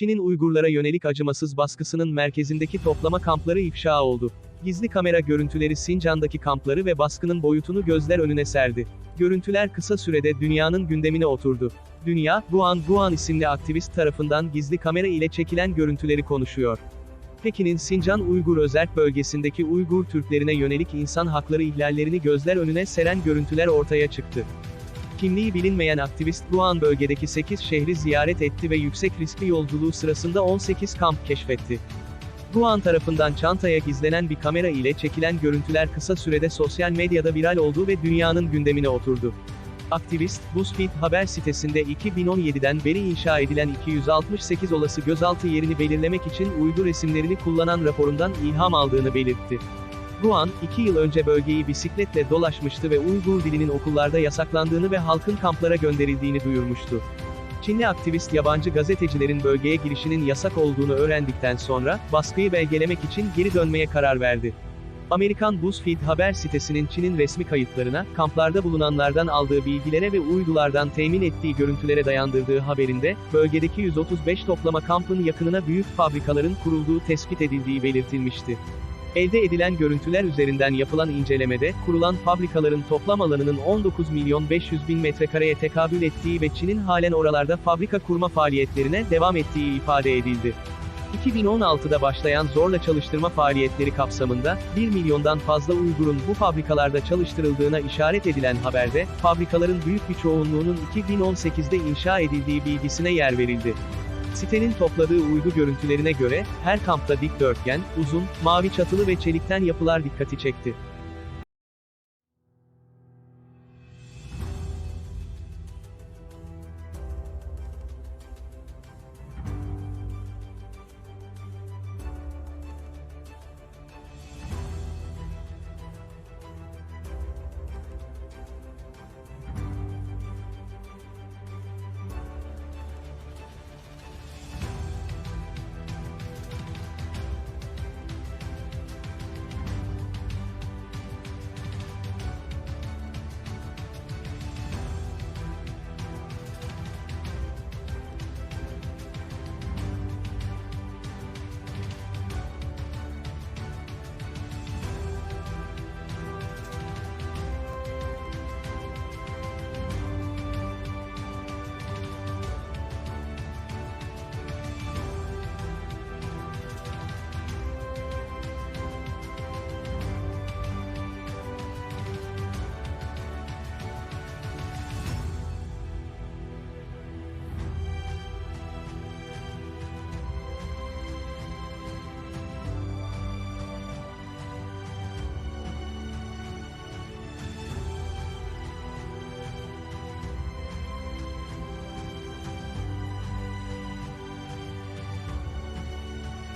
Çin'in Uygurlara yönelik acımasız baskısının merkezindeki toplama kampları ifşa oldu. Gizli kamera görüntüleri Sincan'daki kampları ve baskının boyutunu gözler önüne serdi. Görüntüler kısa sürede dünyanın gündemine oturdu. Dünya, Guan Guan isimli aktivist tarafından gizli kamera ile çekilen görüntüleri konuşuyor. Pekin'in Sincan Uygur Özerk bölgesindeki Uygur Türklerine yönelik insan hakları ihlallerini gözler önüne seren görüntüler ortaya çıktı. Kimliği bilinmeyen aktivist Guan bölgedeki 8 şehri ziyaret etti ve yüksek riskli yolculuğu sırasında 18 kamp keşfetti. Guan tarafından çantaya gizlenen bir kamera ile çekilen görüntüler kısa sürede sosyal medyada viral oldu ve dünyanın gündemine oturdu. Aktivist, BuzzFeed haber sitesinde 2017'den beri inşa edilen 268 olası gözaltı yerini belirlemek için uydu resimlerini kullanan raporundan ilham aldığını belirtti. Guan, iki yıl önce bölgeyi bisikletle dolaşmıştı ve Uygur dilinin okullarda yasaklandığını ve halkın kamplara gönderildiğini duyurmuştu. Çinli aktivist yabancı gazetecilerin bölgeye girişinin yasak olduğunu öğrendikten sonra, baskıyı belgelemek için geri dönmeye karar verdi. Amerikan BuzzFeed haber sitesinin Çin'in resmi kayıtlarına, kamplarda bulunanlardan aldığı bilgilere ve uydulardan temin ettiği görüntülere dayandırdığı haberinde, bölgedeki 135 toplama kampın yakınına büyük fabrikaların kurulduğu tespit edildiği belirtilmişti. Elde edilen görüntüler üzerinden yapılan incelemede, kurulan fabrikaların toplam alanının 19 milyon 500 bin metrekareye tekabül ettiği ve Çin'in halen oralarda fabrika kurma faaliyetlerine devam ettiği ifade edildi. 2016'da başlayan zorla çalıştırma faaliyetleri kapsamında, 1 milyondan fazla Uygur'un bu fabrikalarda çalıştırıldığına işaret edilen haberde, fabrikaların büyük bir çoğunluğunun 2018'de inşa edildiği bilgisine yer verildi. Sitenin topladığı uydu görüntülerine göre, her kampta dikdörtgen, uzun, mavi çatılı ve çelikten yapılar dikkati çekti.